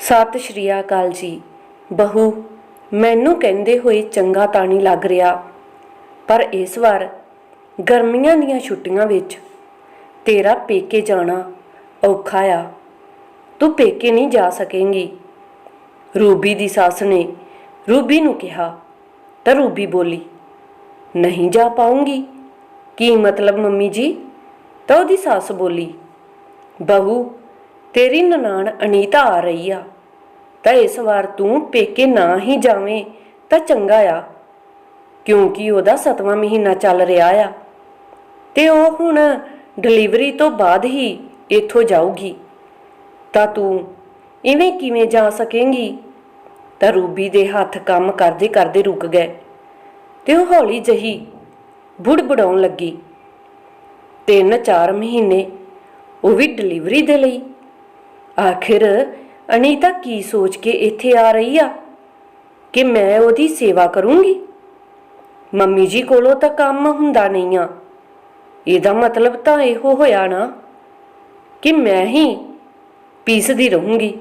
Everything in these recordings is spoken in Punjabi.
ਸਤਿ ਸ਼੍ਰੀ ਅਕਾਲ ਜੀ। ਬਹੂ, ਮੈਨੂੰ ਕਹਿੰਦੇ ਹੋਏ ਚੰਗਾ ਤਾਂ ਨਹੀਂ ਲੱਗ ਰਿਹਾ। ਪਰ ਇਸ ਵਾਰ ਗਰਮੀਆਂ ਦੀਆਂ ਛੁੱਟੀਆਂ ਵਿੱਚ ਤੇਰਾ ਪੇਕੇ ਜਾਣਾ ਔਖਾ ਆ। ਤੂੰ ਪੇਕੇ ਨਹੀਂ ਜਾ ਸਕੇਂਗੀ। ਰੂਬੀ ਦੀ ਸੱਸ ਨੇ ਰੂਬੀ ਨੂੰ ਕਿਹਾ, ਤਾਂ ਰੂਬੀ ਬੋਲੀ, ਨਹੀਂ ਜਾ ਪਾਉਂਗੀ। ਕੀ ਮਤਲਬ ਮੰਮੀ ਜੀ? ਤਾਂ ਉਹਦੀ ਸੱਸ ਬੋਲੀ, ਬਹੂ ਤੇਰੀ ਨਨਾਣ ਅਨੀਤਾ ਆ ਰਹੀ ਆ। ਤਾਂ ਇਸ ਵਾਰ ਤੂੰ ਪੇਕੇ ਨਾ ਹੀ ਜਾਵੇਂ ਤਾਂ ਚੰਗਾ ਆ, ਕਿਉਂਕਿ ਉਹਦਾ 7ਵਾਂ ਮਹੀਨਾ ਚੱਲ ਰਿਹਾ ਆ। ਤੇ ਉਹ ਹੁਣ ਡਿਲੀਵਰੀ ਤੋਂ ਬਾਅਦ ਹੀ ਇੱਥੋਂ ਜਾਊਗੀ। ਤਾਂ ਤੂੰ ਇਵੇਂ ਕਿਵੇਂ ਜਾ ਸਕੇਂਗੀ? ਤਾਂ ਰੂਬੀ ਦੇ ਹੱਥ ਕੰਮ ਕਰਦੇ ਕਰਦੇ ਰੁਕ ਗਏ ਤੇ ਉਹ ਹੌਲੀ ਜਹੀ ਬੁੜਬੜਾਉਣ ਲੱਗੀ। ਤਿੰਨ ਚਾਰ ਮਹੀਨੇ ਉਹ ਵੀ ਡਿਲੀਵਰੀ ਦੇ ਲਈ ਆਖਿਰ ਅਨੀਤਾ ਕੀ ਸੋਚ ਕੇ ਇੱਥੇ ਆ ਰਹੀ ਆ? ਕਿ ਮੈਂ ਉਹਦੀ ਸੇਵਾ ਕਰੂੰਗੀ? ਮੰਮੀ ਜੀ ਕੋਲੋਂ ਤਾਂ ਕੰਮ ਹੁੰਦਾ ਨਹੀਂ ਆ। ਇਹਦਾ ਮਤਲਬ ਤਾਂ ਇਹੋ ਹੋਇਆ ਨਾ ਕਿ ਮੈਂ ਹੀ ਪੀਸਦੀ ਰਹੂੰਗੀ।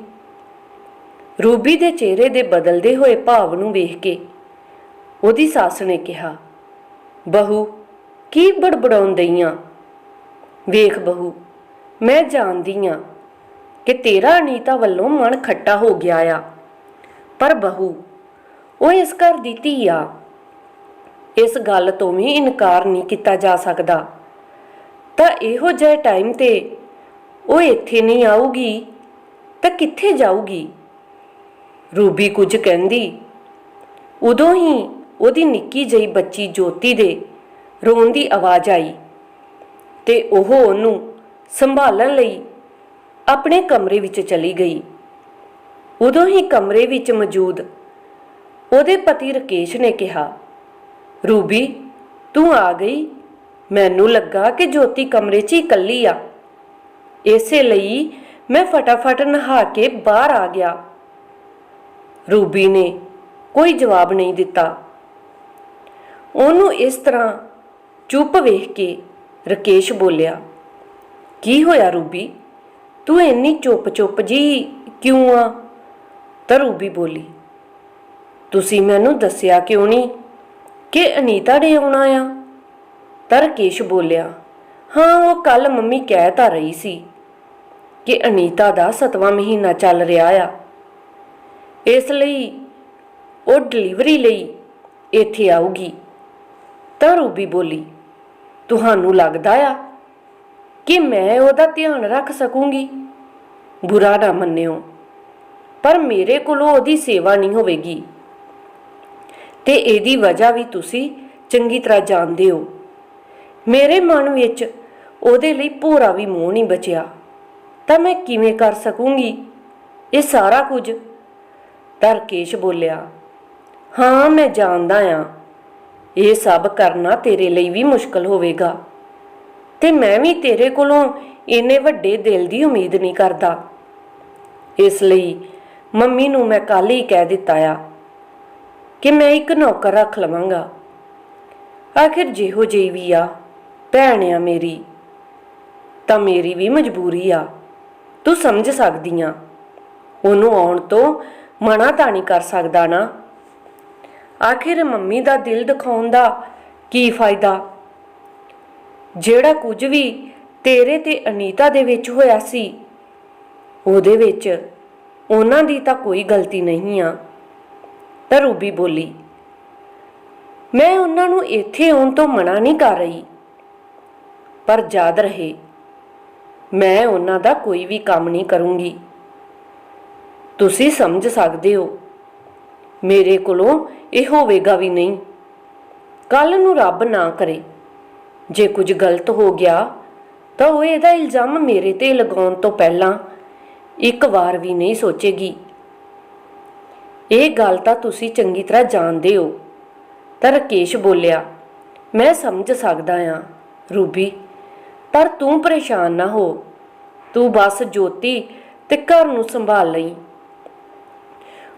ਰੂਬੀ ਦੇ ਚਿਹਰੇ ਦੇ ਬਦਲਦੇ ਹੋਏ ਭਾਵ ਨੂੰ ਵੇਖ ਕੇ ਉਹਦੀ ਸੱਸ ਨੇ ਕਿਹਾ, ਬਹੂ, ਕੀ ਬੜਬੜਾਉਣ ਦਈਆਂ ਵੇਖ ਬਹੂ, ਮੈਂ ਜਾਣਦੀ ਆ ਕਿ ਤੇਰਾ ਅਨੀਤਾ ਵੱਲੋਂ ਮਨ ਖੱਟਾ ਹੋ ਗਿਆ ਆ। ਪਰ ਬਹੂ, ਉਹ ਇਸ ਘਰ ਦੀ ਧੀ ਆ। ਇਸ ਗੱਲ ਤੋਂ ਵੀ ਇਨਕਾਰ ਨਹੀਂ ਕੀਤਾ ਜਾ ਸਕਦਾ। ਤਾਂ ਇਹੋ ਜਿਹੇ ਟਾਈਮ ਤੇ ਉਹ ਇੱਥੇ ਨਹੀਂ ਆਊਗੀ ਤਾਂ ਕਿੱਥੇ ਜਾਊਗੀ? ਰੂਬੀ ਕੁਝ ਕਹਿੰਦੀ, ਉਦੋਂ ਹੀ ਉਹਦੀ ਨਿੱਕੀ ਜਿਹੀ ਬੱਚੀ ਜੋਤੀ ਦੇ ਰੋਣ ਦੀ ਆਵਾਜ਼ ਆਈ ਤੇ ਉਹ ਉਹਨੂੰ ਸੰਭਾਲਣ ਲਈ ਆਪਣੇ ਕਮਰੇ ਵਿੱਚ ਚਲੀ ਗਈ। ਉਦੋਂ ਹੀ ਕਮਰੇ ਵਿੱਚ ਮੌਜੂਦ ਉਹਦੇ ਪਤੀ ਰਕੇਸ਼ ਨੇ ਕਿਹਾ, ਰੂਬੀ, ਤੂੰ ਆ ਗਈ? ਮੈਨੂੰ ਲੱਗਾ ਕਿ ਜੋਤੀ ਕਮਰੇ 'ਚ ਹੀ ਇਕੱਲੀ ਆ। ਇਸੇ ਲਈ ਮੈਂ ਫਟਾਫਟ ਨਹਾ ਕੇ ਬਾਹਰ ਆ ਗਿਆ। ਰੂਬੀ ਨੇ ਕੋਈ ਜਵਾਬ ਨਹੀਂ ਦਿੱਤਾ। ਉਹਨੂੰ ਇਸ ਤਰ੍ਹਾਂ ਚੁੱਪ ਵੇਖ ਕੇ ਰਕੇਸ਼ ਬੋਲਿਆ, ਕੀ ਹੋਇਆ ਰੂਬੀ? ਤੂੰ ਇੰਨੀ ਚੁੱਪ-ਚੁੱਪ ਜੀ ਕਿਉਂ ਆ? ਤਾਂ ਰੂਬੀ ਬੋਲੀ, ਤੁਸੀਂ ਮੈਨੂੰ ਦੱਸਿਆ ਕਿਉਂ ਨਹੀਂ ਕਿ ਅਨੀਤਾ ਨੇ ਆਉਣਾ ਆ ਤਾਂ ਰਕੇਸ਼ ਬੋਲਿਆ, ਹਾਂ, ਉਹ ਕੱਲ ਮੰਮੀ ਕਹਿ ਤਾਂ ਰਹੀ ਸੀ ਕਿ ਅਨੀਤਾ ਦਾ 7ਵਾਂ ਮਹੀਨਾ ਚੱਲ ਰਿਹਾ ਆ। ਇਸ ਲਈ ਉਹ ਡਿਲੀਵਰੀ ਲਈ ਇੱਥੇ ਆਊਗੀ। ਤਾਂ ਰੂਬੀ ਬੋਲੀ, ਤੁਹਾਨੂੰ ਲੱਗਦਾ ਆ ਕਿ ਮੈਂ ਉਹਦਾ ਧਿਆਨ ਰੱਖ ਸਕੂੰਗੀ? ਬੁਰਾ ਨਾ ਮੰਨਿਓ, ਪਰ ਮੇਰੇ ਕੋਲੋਂ ਉਹਦੀ ਸੇਵਾ ਨਹੀਂ ਹੋਵੇਗੀ। ਤੇ ਇਹਦੀ ਵਜ੍ਹਾ ਵੀ ਤੁਸੀਂ ਚੰਗੀ ਤਰ੍ਹਾਂ ਜਾਣਦੇ ਹੋ। ਮੇਰੇ ਮਨ ਵਿੱਚ ਉਹਦੇ ਲਈ ਭੋਰਾ ਵੀ ਮੋਹ ਨਹੀਂ ਬਚਿਆ। ਤਾਂ ਮੈਂ ਕਿਵੇਂ ਕਰ ਸਕੂੰਗੀ? ਇਹ ਸਾਰਾ ਕੁਝ ਤਰਕੇਸ਼ ਬੋਲਿਆ। ਹਾਂ, ਮੈਂ ਜਾਣਦਾ ਆ ਇਹ ਸਭ ਕਰਨਾ ਤੇਰੇ ਲਈ ਵੀ ਮੁਸ਼ਕਲ ਹੋਵੇਗਾ। ਤੇ ਮੈਂ ਵੀ ਤੇਰੇ ਕੋਲੋਂ ਇੰਨੇ ਵੱਡੇ ਦਿਲ ਦੀ ਉਮੀਦ ਨਹੀਂ ਕਰਦਾ। ਇਸ ਲਈ ਮੰਮੀ ਨੂੰ ਮੈਂ ਕੱਲ ਹੀ ਕਹਿ ਦਿੱਤਾ ਆ ਕਿ ਮੈਂ ਇੱਕ ਨੌਕਰ ਰੱਖ ਲਵਾਂਗਾ। ਆਖਿਰ ਜਿਹੋ ਜਿਹੀ ਵੀ ਆ, ਭੈਣ ਆ ਮੇਰੀ, ਤਾਂ ਮੇਰੀ ਵੀ ਮਜਬੂਰੀ ਆ। ਤੂੰ ਸਮਝ ਸਕਦੀ ਆ, ਉਹਨੂੰ ਆਉਣ ਤੋਂ ਮਨਾ ਤਾਂ ਨਹੀਂ ਕਰ ਸਕਦਾ ਨਾ। ਆਖਿਰ ਮੰਮੀ ਦਾ ਦਿਲ ਦਿਖਾਉਣ ਦਾ ਕੀ ਫਾਇਦਾ? ਜਿਹੜਾ ਕੁਝ ਵੀ ਤੇਰੇ ਤੇ ਅਨੀਤਾ ਦੇ ਵਿੱਚ ਹੋਇਆ ਸੀ, ਉਹਦੇ ਵਿੱਚ ਉਹਨਾਂ ਦੀ ਤਾਂ ਕੋਈ ਗਲਤੀ ਨਹੀਂ ਆ। ਤਾਂ ਰੂਬੀ ਬੋਲੀ, ਮੈਂ ਉਹਨਾਂ ਨੂੰ ਇੱਥੇ ਆਉਣ ਤੋਂ ਮਨਾ ਨਹੀਂ ਕਰ ਰਹੀ। ਪਰ ਯਾਦ ਰਹੇ, ਮੈਂ ਉਹਨਾਂ ਦਾ ਕੋਈ ਵੀ ਕੰਮ ਨਹੀਂ ਕਰੂੰਗੀ। ਤੁਸੀਂ ਸਮਝ ਸਕਦੇ ਹੋ, ਮੇਰੇ ਕੋਲੋਂ ਇਹ ਹੋਵੇਗਾ ਵੀ ਨਹੀਂ। ਕੱਲ ਨੂੰ ਰੱਬ ਨਾ ਕਰੇ ਜੇ ਕੁਝ ਗਲਤ ਹੋ ਗਿਆ, ਤਾਂ ਉਹ ਇਹਦਾ ਇਲਜ਼ਾਮ ਮੇਰੇ ਤੇ ਲਗਾਉਣ ਤੋਂ ਪਹਿਲਾਂ ਇੱਕ ਵਾਰ ਵੀ ਨਹੀਂ ਸੋਚੇਗੀ। ਇਹ ਗੱਲ ਤਾਂ ਤੁਸੀਂ ਚੰਗੀ ਤਰ੍ਹਾਂ ਜਾਣਦੇ ਹੋ। ਤਾਂ ਰਕੇਸ਼ ਬੋਲਿਆ, ਮੈਂ ਸਮਝ ਸਕਦਾ ਆ ਰੂਬੀ, ਪਰ ਤੂੰ ਪਰੇਸ਼ਾਨ ਨਾ ਹੋ। ਤੂੰ ਬਸ ਜੋਤੀ ਤੇ ਘਰ ਨੂੰ ਸੰਭਾਲ ਲਈ।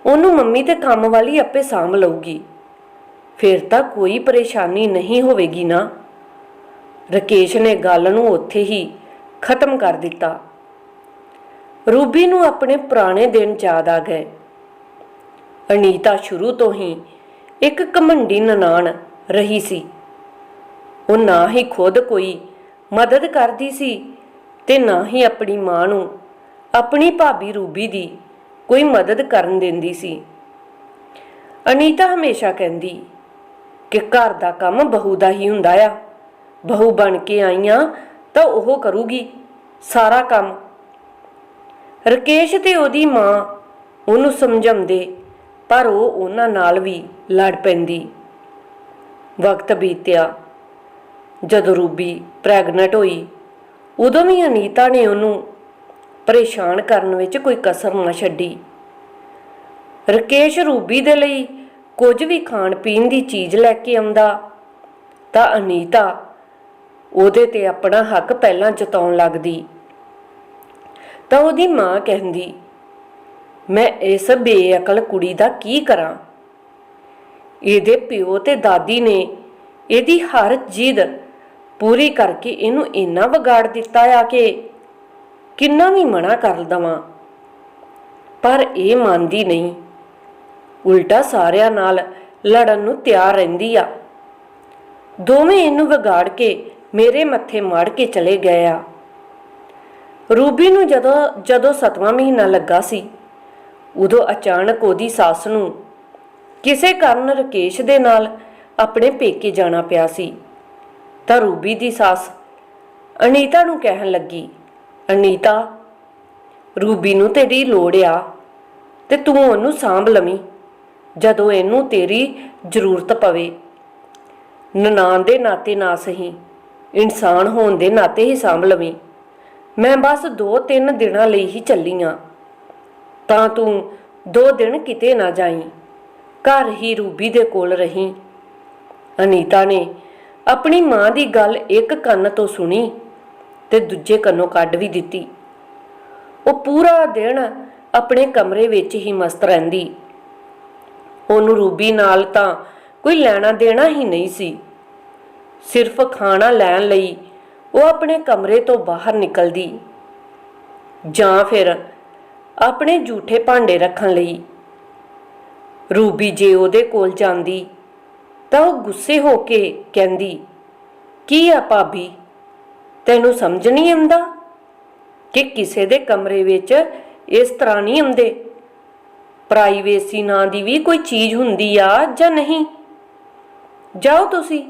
ਉਹਨੂੰ ਮੰਮੀ ਤੇ ਕੰਮ ਵਾਲੀ ਆਪੇ ਸਾਂਭ ਲਊਗੀ। ਫਿਰ ਤਾਂ ਕੋਈ ਪਰੇਸ਼ਾਨੀ ਨਹੀਂ ਹੋਵੇਗੀ ਨਾ। ਰਕੇਸ਼ ਨੇ ਗੱਲ ਨੂੰ ਉੱਥੇ ਹੀ ਖਤਮ ਕਰ ਦਿੱਤਾ। ਰੂਬੀ ਨੂੰ ਆਪਣੇ ਪੁਰਾਣੇ ਦਿਨ ਯਾਦ ਆ ਗਏ। ਅਨੀਤਾ ਸ਼ੁਰੂ ਤੋਂ ਹੀ ਇੱਕ ਘਮੰਡੀ ਨਨਾਣ ਰਹੀ ਸੀ। ਉਹ ਨਾ ਹੀ ਖੁਦ ਕੋਈ ਮਦਦ ਕਰਦੀ ਸੀ ਤੇ ਨਾ ਹੀ ਆਪਣੀ ਮਾਂ ਨੂੰ ਆਪਣੀ ਭਾਬੀ ਰੂਬੀ ਦੀ ਕੋਈ ਮਦਦ ਕਰਨ ਦਿੰਦੀ ਸੀ। ਅਨੀਤਾ ਹਮੇਸ਼ਾ ਕਹਿੰਦੀ ਕਿ ਘਰ ਦਾ ਕੰਮ ਬਹੂ ਦਾ ਹੀ ਹੁੰਦਾ ਆ। ਬਹੂ ਬਣ ਕੇ ਆਈਆਂ, ਤਾਂ ਉਹ ਕਰੂਗੀ ਸਾਰਾ ਕੰਮ। ਰਕੇਸ਼ ਤੇ ਉਹਦੀ ਮਾਂ ਉਹਨੂੰ ਸਮਝਾਉਂਦੇ, ਪਰ ਉਹ ਉਹਨਾਂ ਨਾਲ ਵੀ ਲੜ ਪੈਂਦੀ। ਵਕਤ ਬੀਤਿਆ। ਜਦੋਂ ਰੂਬੀ ਪ੍ਰੈਗਨੈਂਟ ਹੋਈ, ਉਦੋਂ ਵੀ ਅਨੀਤਾ ਨੇ ਉਹਨੂੰ ਪਰੇਸ਼ਾਨ ਕਰਨ ਵਿੱਚ ਕੋਈ ਕਸਰ ਨਾ ਛੱਡੀ। ਰਕੇਸ਼ ਰੂਬੀ ਦੇ ਲਈ ਕੁਝ ਵੀ ਖਾਣ ਪੀਣ ਦੀ ਚੀਜ਼ ਲੈ ਕੇ ਆਉਂਦਾ, ਤਾਂ ਅਨੀਤਾ ਉਹਦੇ ਤੇ ਆਪਣਾ ਹੱਕ ਪਹਿਲਾਂ ਜਤਾਉਣ ਲੱਗਦੀ। ਤਾਂ ਉਹਦੀ ਮਾਂ ਕਹਿੰਦੀ, ਮੈਂ ਇਸ ਬੇਅਕਲ ਕੁੜੀ ਦਾ ਕੀ ਕਰਾਂ? ਇਹਦੇ ਪਿਓ ਤੇ ਦਾਦੀ ਨੇ ਇਹਦੀ ਹਰ ਜਿੱਦ ਪੂਰੀ ਕਰਕੇ ਇਹਨੂੰ ਇੰਨਾ ਵਿਗਾੜ ਦਿੱਤਾ ਆ ਕਿ ਕਿੰਨਾ ਵੀ ਮਨਾ ਕਰ ਦਵਾਂ। ਪਰ ਇਹ ਮੰਨਦੀ ਨਹੀਂ। ਉਲਟਾ ਸਾਰਿਆਂ ਨਾਲ ਲੜਨ ਨੂੰ ਤਿਆਰ ਰਹਿੰਦੀ ਆ। ਦੋਵੇਂ ਇਹਨੂੰ ਵਿਗਾੜ ਕੇ ਮੇਰੇ ਮੱਥੇ ਮਾਰ ਕੇ ਚਲੇ ਗਏ ਆ। ਰੂਬੀ ਨੂੰ ਜਦੋਂ ਜਦੋਂ ਸਤਵਾਂ ਮਹੀਨਾ ਲੱਗਾ ਸੀ, ਉਦੋਂ ਅਚਾਨਕ ਉਹਦੀ ਸੱਸ ਨੂੰ ਕਿਸੇ ਕਾਰਨ ਰਕੇਸ਼ ਦੇ ਨਾਲ ਆਪਣੇ ਪੇਕੇ ਜਾਣਾ ਪਿਆ ਸੀ। ਤਾਂ ਰੂਬੀ ਦੀ ਸੱਸ ਅਨੀਤਾ ਨੂੰ ਕਹਿਣ ਲੱਗੀ, ਅਨੀਤਾ, ਰੂਬੀ ਨੂੰ ਤੇਰੀ ਲੋੜ ਆ ਤੇ ਤੂੰ ਉਹਨੂੰ ਸਾਂਭ ਲਵੀਂ, ਜਦੋਂ ਇਹਨੂੰ ਤੇਰੀ ਜ਼ਰੂਰਤ ਪਵੇ। ਨਨਾਣ ਦੇ ਨਾਤੇ ਨਾ ਸਹੀ ਇਨਸਾਨ ਹੋਣ ਦੇ ਨਾਤੇ ਹੀ ਸਾਂਭ ਲਵੀਂ। ਮੈਂ ਬਸ 2-3 ਦਿਨਾਂ ਲਈ ਹੀ ਚੱਲੀ ਆਂ। ਤਾਂ ਤੂੰ ਦੋ ਦਿਨ ਕਿਤੇ ਨਾ ਜਾਈ। ਘਰ ਹੀ ਰੂਬੀ ਦੇ ਕੋਲ ਰਹੀ। ਅਨੀਤਾ ਨੇ ਆਪਣੀ ਮਾਂ ਦੀ ਗੱਲ ਇੱਕ ਕੰਨ ਤੋਂ ਸੁਣੀ ਤੇ ਦੂਜੇ ਕੰਨੋਂ ਕੱਢ ਵੀ ਦਿੱਤੀ। ਉਹ ਪੂਰਾ ਦਿਨ ਆਪਣੇ ਕਮਰੇ ਵਿੱਚ ਹੀ ਮਸਤ ਰਹਿੰਦੀ। ਉਹਨੂੰ ਰੂਬੀ ਨਾਲ ਤਾਂ ਕੋਈ ਲੈਣਾ ਦੇਣਾ ਹੀ ਨਹੀਂ ਸੀ। ਸਿਰਫ ਖਾਣਾ ਲੈਣ ਲਈ ਉਹ ਆਪਣੇ ਕਮਰੇ ਤੋਂ ਬਾਹਰ ਨਿਕਲਦੀ। ਜਾਂ ਫਿਰ ਆਪਣੇ ਝੂਠੇ ਭਾਂਡੇ ਰੱਖਣ ਲਈ। ਰੂਬੀ ਜੇ ਉਹਦੇ ਕੋਲ ਜਾਂਦੀ, ਤਾਂ ਉਹ ਗੁੱਸੇ ਹੋ ਕੇ ਕਹਿੰਦੀ, ਕੀ ਆ ਭਾਬੀ? ਤੈਨੂੰ ਸਮਝ ਨਹੀਂ ਆਉਂਦਾ ਕਿ ਕਿਸੇ ਦੇ ਕਮਰੇ ਵਿੱਚ ਇਸ ਤਰ੍ਹਾਂ ਨਹੀਂ ਆਉਂਦੇ? ਪ੍ਰਾਈਵੇਸੀ ਨਾਂ ਦੀ ਵੀ ਕੋਈ ਚੀਜ਼ ਹੁੰਦੀ ਆ ਜਾਂ ਨਹੀਂ? ਜਾਓ ਤੁਸੀਂ।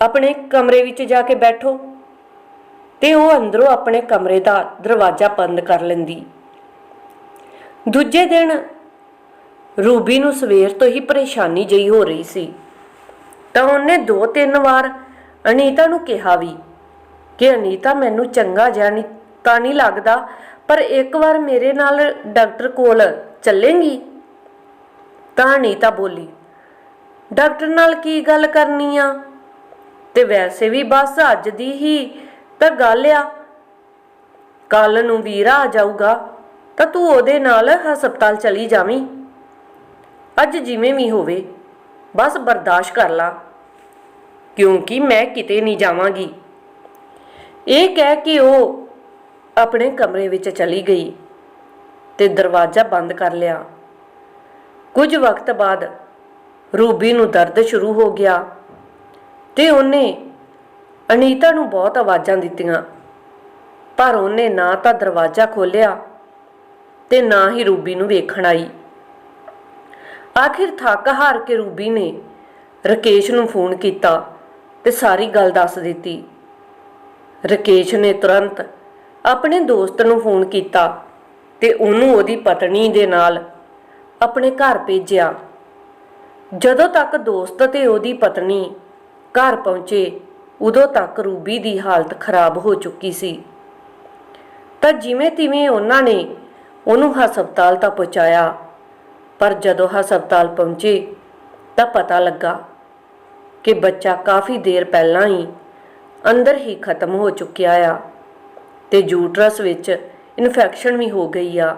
ਆਪਣੇ ਕਮਰੇ ਵਿੱਚ ਜਾ ਕੇ ਬੈਠੋ ਤੇ ਉਹ ਅੰਦਰੋਂ ਆਪਣੇ ਕਮਰੇ ਦਾ ਦਰਵਾਜ਼ਾ ਬੰਦ ਕਰ ਲੈਂਦੀ। ਦੂਜੇ ਦਿਨ ਰੂਬੀ ਨੂੰ ਸਵੇਰ ਤੋਂ ਹੀ ਪਰੇਸ਼ਾਨੀ ਜਈ ਹੋ ਰਹੀ ਸੀ। ਤਾਂ ਉਹਨੇ ਦੋ ਤਿੰਨ ਵਾਰ ਅਨੀਤਾ ਨੂੰ ਕਿਹਾ ਵੀ ਕਿ ਅਨੀਤਾ ਮੈਨੂੰ ਚੰਗਾ ਜਿਹਾ ਨਹੀਂ ਤਾਂ ਨਹੀਂ ਲੱਗਦਾ, ਪਰ ਇੱਕ ਵਾਰ ਮੇਰੇ ਨਾਲ ਡਾਕਟਰ ਕੋਲ ਚੱਲੇਂਗੀ? ਤਾਂ ਅਨੀਤਾ ਬੋਲੀ, ਡਾਕਟਰ ਨਾਲ ਕੀ ਗੱਲ ਕਰਨੀ ਆ? ਤੇ ਵੈਸੇ ਵੀ ਬਸ ਅੱਜ ਦੀ ਹੀ ਤਾਂ ਗੱਲ ਆ। ਕੱਲ ਨੂੰ ਵੀਰਾ ਆ ਜਾਊਗਾ, ਤਾਂ ਤੂੰ ਉਹਦੇ ਨਾਲ ਹਸਪਤਾਲ ਚਲੀ ਜਾਵੀਂ। ਅੱਜ ਜਿਵੇਂ ਵੀ ਹੋਵੇ, ਬਸ ਬਰਦਾਸ਼ਤ ਕਰ ਲਾ। ਕਿਉਂਕਿ ਮੈਂ ਕਿਤੇ ਨਹੀਂ ਜਾਵਾਂਗੀ। ਇਹ ਕਹਿ ਕੇ ਉਹ ਆਪਣੇ ਕਮਰੇ ਵਿੱਚ ਚਲੀ ਗਈ ਤੇ ਦਰਵਾਜ਼ਾ ਬੰਦ ਕਰ ਲਿਆ। ਕੁਝ ਵਕਤ ਬਾਅਦ ਰੂਬੀ ਨੂੰ ਦਰਦ ਸ਼ੁਰੂ ਹੋ ਗਿਆ। ਤੇ ਉਹਨੇ ਅਨੀਤਾ ਨੂੰ ਬਹੁਤ ਆਵਾਜ਼ਾਂ ਦਿੱਤੀਆਂ, ਪਰ ਉਹਨੇ ਨਾ ਤਾਂ ਦਰਵਾਜ਼ਾ ਖੋਲ੍ਹਿਆ ਤੇ ਨਾ ਹੀ ਰੂਬੀ ਨੂੰ ਵੇਖਣ ਆਈ। ਆਖਿਰ ਥੱਕ ਹਾਰ ਕੇ ਰੂਬੀ ਨੇ ਰਕੇਸ਼ ਨੂੰ ਫੋਨ ਕੀਤਾ ਤੇ ਸਾਰੀ ਗੱਲ ਦੱਸ ਦਿੱਤੀ। ਰਕੇਸ਼ ਨੇ ਤੁਰੰਤ ਆਪਣੇ ਦੋਸਤ ਨੂੰ ਫੋਨ ਕੀਤਾ ਤੇ ਉਹਨੂੰ ਉਹਦੀ ਪਤਨੀ ਦੇ ਨਾਲ ਆਪਣੇ ਘਰ ਭੇਜਿਆ। ਜਦੋਂ ਤੱਕ ਦੋਸਤ ਤੇ ਉਹਦੀ ਪਤਨੀ ਘਰ ਪਹੁੰਚੇ, ਉਦੋਂ ਤੱਕ ਰੂਬੀ ਦੀ ਹਾਲਤ ਖਰਾਬ ਹੋ ਚੁੱਕੀ ਸੀ। ਤਾਂ ਜਿਵੇਂ ਤਿਵੇਂ ਉਹਨਾਂ ਨੇ ਉਹਨੂੰ ਹਸਪਤਾਲ ਤਾਂ ਪਹੁੰਚਾਇਆ, ਪਰ ਜਦੋਂ ਹਸਪਤਾਲ ਪਹੁੰਚੇ ਤਾਂ ਪਤਾ ਲੱਗਾ ਕਿ ਬੱਚਾ ਕਾਫੀ ਦੇਰ ਪਹਿਲਾਂ ਹੀ ਅੰਦਰ ਹੀ ਖਤਮ ਹੋ ਚੁੱਕਿਆ ਆ ਤੇ ਜੂਟਰਸ ਵਿੱਚ ਇਨਫੈਕਸ਼ਨ ਵੀ ਹੋ ਗਈ ਆ।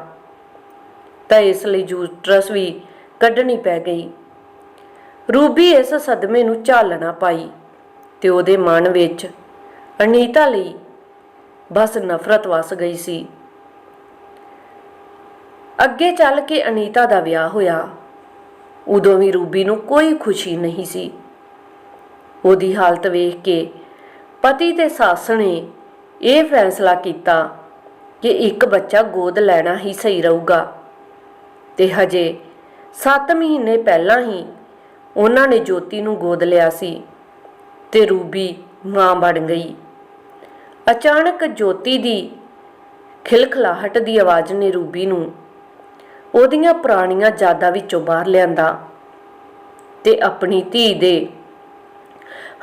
ਤਾਂ ਇਸ ਲਈ ਜੂਟਰਸ ਵੀ ਕੱਢਣੀ ਪੈ ਗਈ। ਰੂਬੀ ਇਸ ਸਦਮੇ ਨੂੰ ਝਾਲਣਾ ਪਾਈ ਤੇ ਉਹਦੇ ਮਨ ਵਿੱਚ ਅਨੀਤਾ ਲਈ ਬਸ ਨਫ਼ਰਤ ਵਸ ਗਈ ਸੀ। ਅੱਗੇ ਚੱਲ ਕੇ ਅਨੀਤਾ ਦਾ ਵਿਆਹ ਹੋਇਆ। ਉਦੋਂ ਵੀ ਰੂਬੀ ਨੂੰ ਕੋਈ ਖੁਸ਼ੀ ਨਹੀਂ ਸੀ। ਉਹਦੀ ਹਾਲਤ ਵੇਖ ਕੇ ਪਤੀ ਤੇ ਸੱਸ ਨੇ ਇਹ ਫੈਸਲਾ ਕੀਤਾ ਕਿ ਇੱਕ ਬੱਚਾ ਗੋਦ ਲੈਣਾ ਹੀ ਸਹੀ ਰਹੂਗਾ ਤੇ ਹਜੇ 7 ਮਹੀਨੇ ਪਹਿਲਾਂ ਹੀ ਉਹਨਾਂ ਨੇ ਜੋਤੀ ਨੂੰ ਗੋਦ ਲਿਆ ਸੀ ਤੇ ਰੂਬੀ ਮਾਂ ਬਣ ਗਈ। ਅਚਾਨਕ ਜੋਤੀ ਦੀ ਖਿਲਖਲਾਹਟ ਦੀ ਆਵਾਜ਼ ਨੇ ਰੂਬੀ ਨੂੰ ਉਹਦੀਆਂ ਪੁਰਾਣੀਆਂ ਯਾਦਾਂ ਵਿੱਚੋਂ ਬਾਹਰ ਲਿਆਂਦਾ ਤੇ ਆਪਣੀ ਧੀ ਦੇ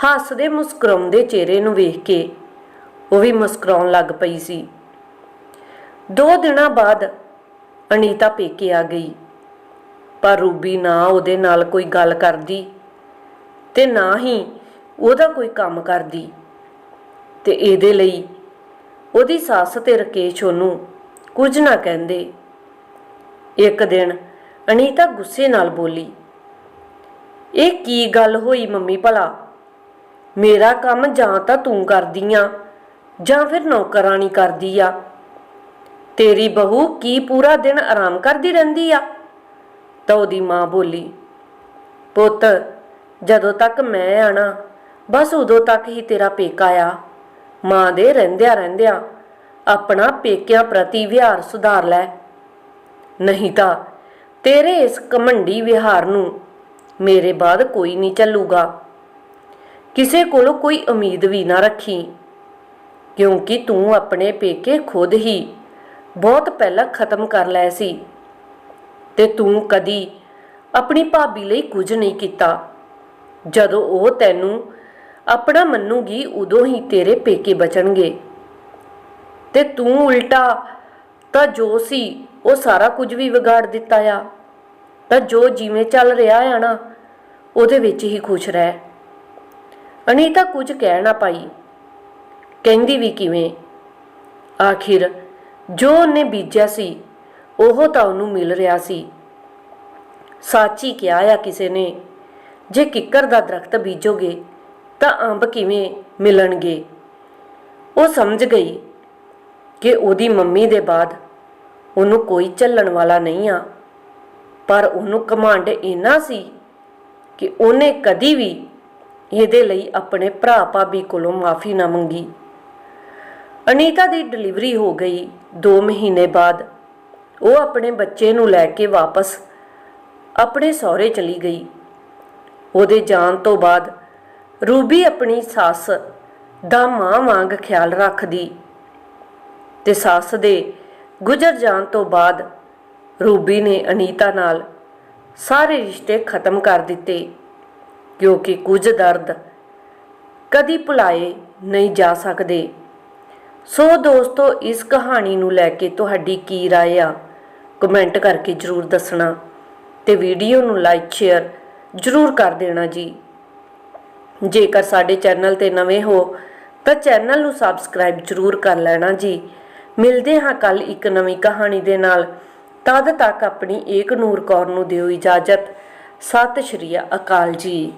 ਹੱਸਦੇ ਮੁਸਕਰਾਉਂਦੇ ਚਿਹਰੇ ਨੂੰ ਵੇਖ ਕੇ ਉਹ ਵੀ ਮੁਸਕਰਾਉਣ ਲੱਗ ਪਈ ਸੀ। ਦੋ ਦਿਨਾਂ ਬਾਅਦ ਅਨੀਤਾ ਪੇਕੇ ਆ ਗਈ। ਪਰ ਰੂਬੀ ਨਾ ਉਹਦੇ ਨਾਲ ਕੋਈ ਗੱਲ ਕਰਦੀ ਤੇ ਨਾ ਹੀ ਉਹਦਾ ਕੋਈ ਕੰਮ ਕਰਦੀ ਤੇ ਇਹਦੇ ਲਈ ਉਹਦੀ ਸੱਸ ਤੇ ਰਕੇਸ਼ ਉਹਨੂੰ ਕੁਝ ਨਾ ਕਹਿੰਦੇ। ਇੱਕ ਦਿਨ ਅਨੀਤਾ ਗੁੱਸੇ ਨਾਲ ਬੋਲੀ, ਇਹ ਕੀ ਗੱਲ ਹੋਈ ਮੰਮੀ ਭਲਾ? ਮੇਰਾ ਕੰਮ ਜਾਂ ਤਾਂ ਤੂੰ ਕਰਦੀ ਆ ਜਾਂ ਫਿਰ ਨੌਕਰਾਨੀ ਕਰਦੀ ਆ। ਤੇਰੀ ਬਹੂ ਕੀ ਪੂਰਾ ਦਿਨ ਆਰਾਮ ਕਰਦੀ ਰਹਿੰਦੀ ਆ? ਤਾਂ ਉਹਦੀ ਮਾਂ ਬੋਲੀ, ਪੁੱਤ, ਜਦੋਂ ਤੱਕ ਮੈਂ ਆਣਾ, ਬਸ ਉਦੋਂ ਤੱਕ ਹੀ ਤੇਰਾ ਪੇਕਾ ਆ। ਮਾਂ ਦੇ ਰਹਿੰਦਿਆਂ ਰਹਿੰਦਿਆਂ ਆਪਣਾ ਪੇਕਿਆਂ ਪ੍ਰਤੀ ਵਿਹਾਰ ਸੁਧਾਰ ਲੈ। ਨਹੀਂ ਤਾਂ ਤੇਰੇ ਇਸ ਕਮੰਡੀ ਵਿਹਾਰ ਨੂੰ ਮੇਰੇ ਬਾਅਦ ਕੋਈ ਨਹੀਂ ਚੱਲੂਗਾ। ਕਿਸੇ ਕੋਲੋਂ ਕੋਈ ਉਮੀਦ ਵੀ ਨਾ ਰੱਖੀ, ਕਿਉਂਕਿ ਤੂੰ ਆਪਣੇ ਪੇਕੇ ਖੁਦ ਹੀ ਬਹੁਤ ਪਹਿਲਾਂ ਖਤਮ ਕਰ ਲਏ ਸੀ। ਤੇ ਤੂੰ ਕਦੀ ਆਪਣੀ ਭਾਬੀ ਲਈ ਕੁਝ ਨਹੀਂ ਕੀਤਾ। ਜਦੋਂ ਉਹ ਤੈਨੂੰ ਆਪਣਾ ਮੰਨੂਗੀ, ਉਦੋਂ ਹੀ ਤੇਰੇ ਪੇਕੇ ਬਚਣਗੇ। ਤੇ ਤੂੰ ਉਲਟਾ ਤਾਂ ਜੋ ਸੀ, ਉਹ ਸਾਰਾ ਕੁਝ ਵੀ ਵਿਗਾੜ ਦਿੱਤਾ ਆ। ਤਾਂ ਜੋ ਜਿਵੇਂ ਚੱਲ ਰਿਹਾ ਆ ਨਾ, ਉਹਦੇ ਵਿੱਚ ਹੀ ਖੁਸ਼ ਰਹਿ। ਅਨੀਤਾ ਕੁਝ ਕਹਿ ਨਾ ਪਾਈ। ਕਹਿੰਦੀ ਵੀ ਕਿਵੇਂ? ਆਖਿਰ ਜੋ ਉਹਨੇ ਬੀਜਿਆ ਸੀ ਉਹ ਤਾਂ ਉਹਨੂੰ ਮਿਲ ਰਿਹਾ ਸੀ। ਸਾਚੀ ਕਿਹਾ ਆ ਕਿਸੇ ਨੇ, ਜੇ ਕਿੱਕਰ ਦਾ ਦਰਖਤ ਬੀਜੋਗੇ ਤਾਂ ਅੰਬ ਕਿਵੇਂ ਮਿਲਣਗੇ? ਉਹ ਸਮਝ ਗਈ ਕਿ ਉਹਦੀ ਮੰਮੀ ਦੇ ਬਾਅਦ ਉਹਨੂੰ ਕੋਈ ਚੱਲਣ ਵਾਲਾ ਨਹੀਂ ਆ, ਪਰ ਉਹਨੂੰ ਕਮਾਂਡ ਇੰਨਾ ਸੀ ਕਿ ਉਹਨੇ ਕਦੀ ਵੀ ਇਹਦੇ ਲਈ ਆਪਣੇ ਭਰਾ ਭਾਬੀ ਕੋਲੋਂ ਮਾਫੀ ਨਾ ਮੰਗੀ। ਅਨੀਤਾ ਦੀ ਡਿਲੀਵਰੀ ਹੋ ਗਈ 2 ਮਹੀਨੇ ਬਾਅਦ। ਉਹ ਆਪਣੇ ਬੱਚੇ ਨੂੰ ਲੈ ਕੇ ਵਾਪਸ ਆਪਣੇ ਸਹੁਰੇ ਚਲੀ ਗਈ ਉਹਦੇ ਜਾਣ ਤੋਂ ਬਾਅਦ ਰੂਬੀ ਆਪਣੀ ਸੱਸ ਦਾ ਮਾਂ ਵਾਂਗ ਖਿਆਲ ਰੱਖਦੀ ਤੇ ਸੱਸ ਦੇ ਗੁਜ਼ਰ ਜਾਣ ਤੋਂ ਬਾਅਦ ਰੂਬੀ ਨੇ ਅਨੀਤਾ ਨਾਲ ਸਾਰੇ ਰਿਸ਼ਤੇ ਖਤਮ ਕਰ ਦਿੱਤੇ ਕਿਉਂਕਿ ਕੁਝ ਦਰਦ ਕਦੀ ਭੁਲਾਏ ਨਹੀਂ ਜਾ ਸਕਦੇ ਸੋ ਦੋਸਤੋ ਇਸ ਕਹਾਣੀ ਨੂੰ ਲੈ ਕੇ ਤੁਹਾਡੀ ਕੀ رائے ਆ ਕਮੈਂਟ ਕਰਕੇ ਜਰੂਰ ਦੱਸਣਾ ਤੇ ਵੀਡੀਓ ਨੂੰ ਲਾਈਕ, ਸ਼ੇਅਰ ਜਰੂਰ ਕਰ ਦੇਣਾ ਜੀ। ਜੇਕਰ ਸਾਡੇ ਚੈਨਲ ਤੇ ਨਵੇਂ ਹੋ, ਤਾਂ ਚੈਨਲ ਨੂੰ ਸਬਸਕ੍ਰਾਈਬ ਜਰੂਰ ਕਰ ਲੈਣਾ ਜੀ। ਮਿਲਦੇ ਹਾਂ ਕੱਲ ਇੱਕ ਨਵੀਂ ਕਹਾਣੀ ਦੇ ਨਾਲ। ਤਦ ਤੱਕ ਆਪਣੀ ਏਕ ਨੂਰ ਕੌਰ ਨੂੰ ਦਿਓ ਇਜਾਜ਼ਤ। ਸਤਿ ਸ਼੍ਰੀ ਅਕਾਲ ਜੀ।